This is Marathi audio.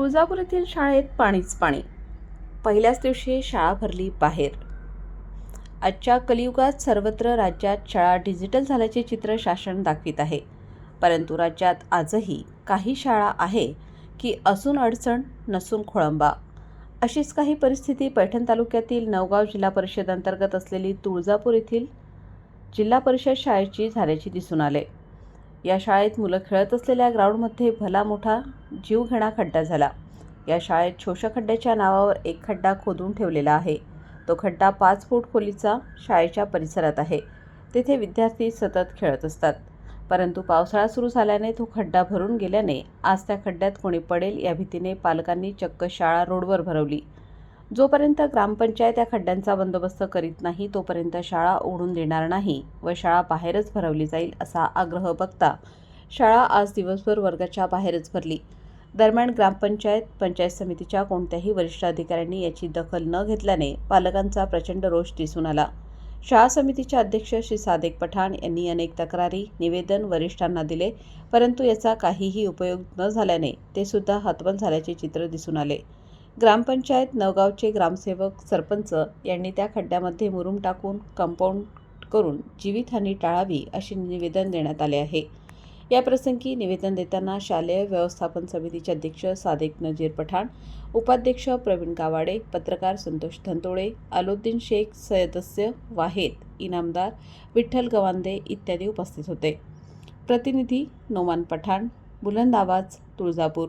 तुळजापूर येथील शाळेत पाणीच पाणी. पहिल्याच दिवशी शाळा भरली बाहेर. आजच्या कलियुगात सर्वत्र राज्यात शाळा डिजिटल झाल्याचे चित्र शासन दाखवित आहे. परंतु राज्यात आजही काही शाळा आहे की असून अडचण नसून खोळंबा. अशीच काही परिस्थिती पैठण तालुक्यातील नवगाव जिल्हा परिषद अंतर्गत असलेली तुळजापूर येथील जिल्हा परिषद शाळेची झाल्याची दिसून आले. या शाळेत मुलं खेळत असलेल्या ग्राउंडमध्ये भला मोठा जीवघेणा खड्डा झाला. या शाळेत शोषखड्ड्याच्या नावावर एक खड्डा खोदून ठेवलेला आहे. तो खड्डा पाच फूट खोलीचा शाळेच्या परिसरात आहे. तेथे विद्यार्थी सतत खेळत असतात. परंतु पावसाळा सुरू झाल्याने तो खड्डा भरून गेल्याने आज त्या खड्ड्यात कोणी पडेल या भीतीने पालकांनी चक्क शाळा रोडवर भरवली. जोपर्यंत ग्रामपंचायत या खड्ड्यांचा बंदोबस्त करीत नाही तोपर्यंत शाळा ओढून देणार नाही व शाळा बाहेरच भरवली जाईल असा आग्रह बघता शाळा आज दिवसभर वर्गाच्या बाहेरच भरली. दरम्यान ग्रामपंचायत पंचायत समितीच्या कोणत्याही वरिष्ठ अधिकाऱ्यांनी याची दखल न घेतल्याने पालकांचा प्रचंड रोष दिसून आला. शाळा समितीचे अध्यक्ष श्री सादेक पठाण यांनी अनेक तक्रारी निवेदन वरिष्ठांना दिले परंतु याचा काहीही उपयोग न झाल्याने ते सुद्धा हतबल झाल्याचे चित्र दिसून आले. ग्रामपंचायत नवगावचे ग्रामसेवक सरपंच यांनी त्या खड्ड्यामध्ये मुरुम टाकून कंपाऊंड करून जीवितहानी टाळावी असे निवेदन देण्यात आले आहे. या प्रसंगी निवेदन देताना शालेय व्यवस्थापन समितीचे अध्यक्ष सादिक नजीर पठाण उपाध्यक्ष प्रवीण गावाडे पत्रकार संतोष धंतोळे अलोद्दीन शेख सदस्य वाहेद इनामदार विठ्ठल गवांदे इत्यादी उपस्थित होते. प्रतिनिधी नोमान पठाण बुलंद आवाज तुळजापूर.